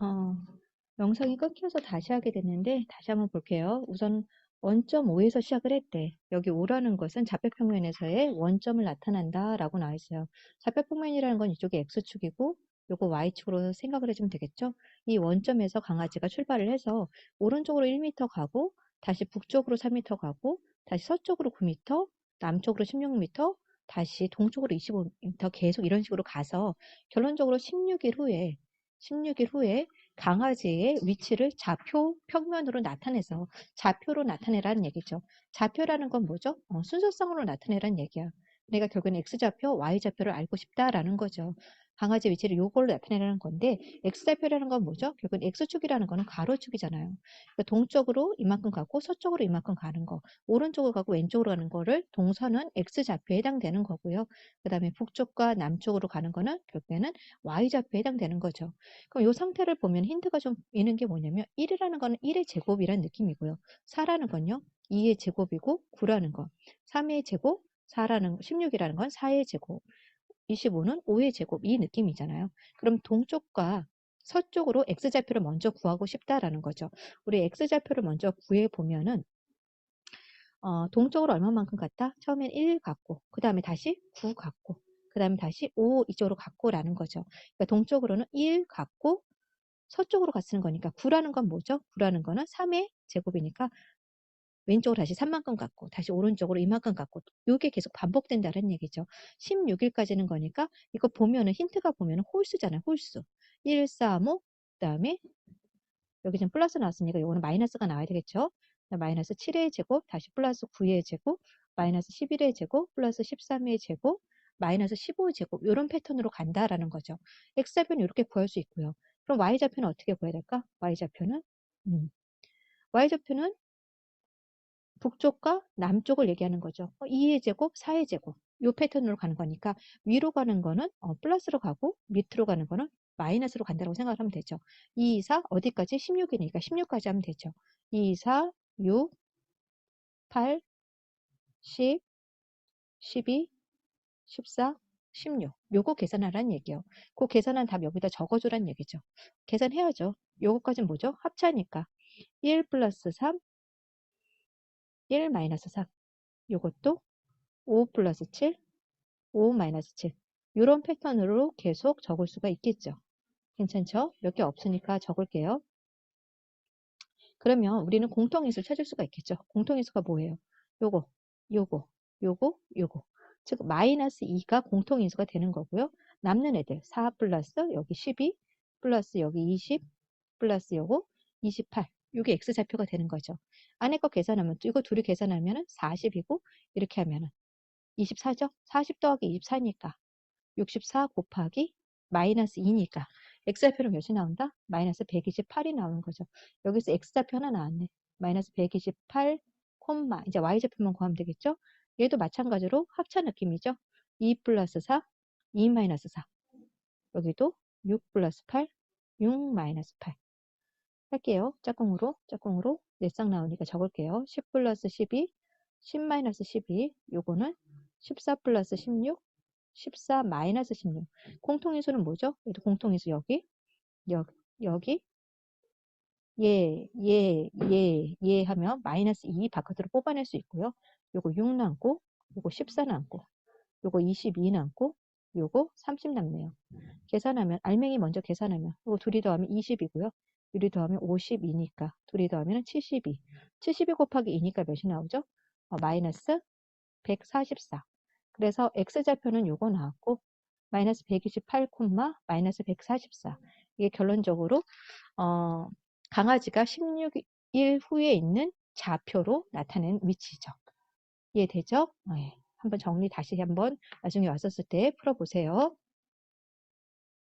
어, 영상이 끊겨서 다시 하게 됐는데 다시 한번 볼게요. 우선 원점 5에서 시작을 했대. 여기 5라는 것은 좌표평면에서의 원점을 나타난다 라고 나와 있어요. 좌표평면이라는 건 이쪽이 X축이고 요거 Y축으로 생각을 해주면 되겠죠? 이 원점에서 강아지가 출발을 해서 오른쪽으로 1m 가고 다시 북쪽으로 3m 가고 다시 서쪽으로 9m 남쪽으로 16m 다시 동쪽으로 25m 계속 이런 식으로 가서 결론적으로 16일 후에 16일 후에 강아지의 위치를 좌표 평면으로 나타내서 좌표로 나타내라는 얘기죠. 좌표라는 건 뭐죠? 어, 순서성으로 나타내라는 얘기야. 내가 결국엔 X좌표, Y좌표를 알고 싶다라는 거죠. 강아지 위치를 요걸로 나타내라는 건데 X좌표라는 건 뭐죠? 결국은 X축이라는 거는 가로축이잖아요. 그러니까 동쪽으로 이만큼 가고 서쪽으로 이만큼 가는 거 오른쪽으로 가고 왼쪽으로 가는 거를 동선은 X좌표에 해당되는 거고요. 그 다음에 북쪽과 남쪽으로 가는 거는 결국에는 Y좌표에 해당되는 거죠. 그럼 이 상태를 보면 힌트가 좀 있는 게 뭐냐면 1이라는 거는 1의 제곱이라는 느낌이고요. 4라는 건요. 2의 제곱이고 9라는 거. 3의 제곱, 4라는 16이라는 건 4의 제곱. 25는 5의 제곱 이 느낌이잖아요. 그럼 동쪽과 서쪽으로 x좌표를 먼저 구하고 싶다라는 거죠. 우리 x좌표를 먼저 구해 보면은 어, 동쪽으로 얼마만큼 갔다? 처음엔 1 갖고 그 다음에 다시 9 갖고 그 다음에 다시 5 이쪽으로 갖고라는 거죠. 그러니까 동쪽으로는 1 갖고 서쪽으로 갔는 거니까 9라는 건 뭐죠? 9라는 거는 3의 제곱이니까 왼쪽으로 다시 3만큼 갖고 다시 오른쪽으로 이만큼 갖고 이게 계속 반복된다는 얘기죠. 16일까지는 거니까 이거 보면은 힌트가 보면은 홀수잖아요. 홀수. 1, 4, 5 그다음에 여기 지금 플러스 나왔으니까 이거는 마이너스가 나와야 되겠죠. 마이너스 7의 제곱 다시 플러스 9의 제곱 마이너스 11의 제곱 플러스 13의 제곱 마이너스 15의 제곱 이런 패턴으로 간다라는 거죠. x좌표는 이렇게 구할 수 있고요. 그럼 y좌표는 어떻게 구해야 될까? y좌표는 음. y좌표는 북쪽과 남쪽을 얘기하는 거죠. 2의 어, 제곱, 4의 제곱. 이 패턴으로 가는 거니까 위로 가는 거는 어, 플러스로 가고 밑으로 가는 거는 마이너스로 간다고 생각을 하면 되죠. 2, 4 어디까지? 16이니까 16까지 하면 되죠. 2, 4, 6, 8, 10, 12, 14, 16. 요거 계산하라는 얘기예요. 그 계산한 답 여기다 적어주라는 얘기죠. 계산해야죠. 요거까지는 뭐죠? 합차니까. 1 플러스 3 1 마이너스 3 요것도 5 플러스 7 5 마이너스 7 이런 패턴으로 계속 적을 수가 있겠죠. 괜찮죠? 몇 개 없으니까 적을게요. 그러면 우리는 공통인수를 찾을 수가 있겠죠. 공통인수가 뭐예요? 요거, 요거, 요거, 요거. 즉 마이너스 2가 공통인수가 되는 거고요. 남는 애들 4 플러스 여기 12 플러스 여기 20 플러스 요거 28 이게 x좌표가 되는 거죠. 안에 거 계산하면 이거 둘이 계산하면 40이고 이렇게 하면 은 24죠? 40 더하기 24니까 64 곱하기 마이너스 2니까 x좌표는 몇이 나온다? 마이너스 128이 나오는 거죠. 여기서 x좌표 하나 나왔네. 마이너스 128 콤마 이제 y좌표만 구하면 되겠죠? 얘도 마찬가지로 합차 느낌이죠. 2 플러스 4, 2 마이너스 4 여기도 6 플러스 8, 6 마이너스 8 할게요. 짝꿍으로, 짝꿍으로 4쌍 나오니까 적을게요. 10 플러스 12, 10 마이너스 12, 요거는 14 플러스 16, 14 마이너스 16. 공통인수는 뭐죠? 얘도 공통인수 여기, 여기, 여기, 예, 예, 예, 예 하면 마이너스 2 바깥으로 뽑아낼 수 있고요. 요거 6 남고, 요거 14 남고, 요거 22 남고, 요거 30 남네요. 계산하면, 알맹이 먼저 계산하면, 요거 둘이 더하면 20이고요. 둘이 더하면 52니까 둘이 더하면 72. 72 곱하기 2니까 몇이 나오죠? 어, 마이너스 144. 그래서 x좌표는 요거 나왔고 마이너스 128, 마이너스 144. 이게 결론적으로 어, 강아지가 16일 후에 있는 좌표로 나타낸 위치죠. 이해되죠? 네. 한번 정리 다시 한번 나중에 왔었을 때 풀어보세요.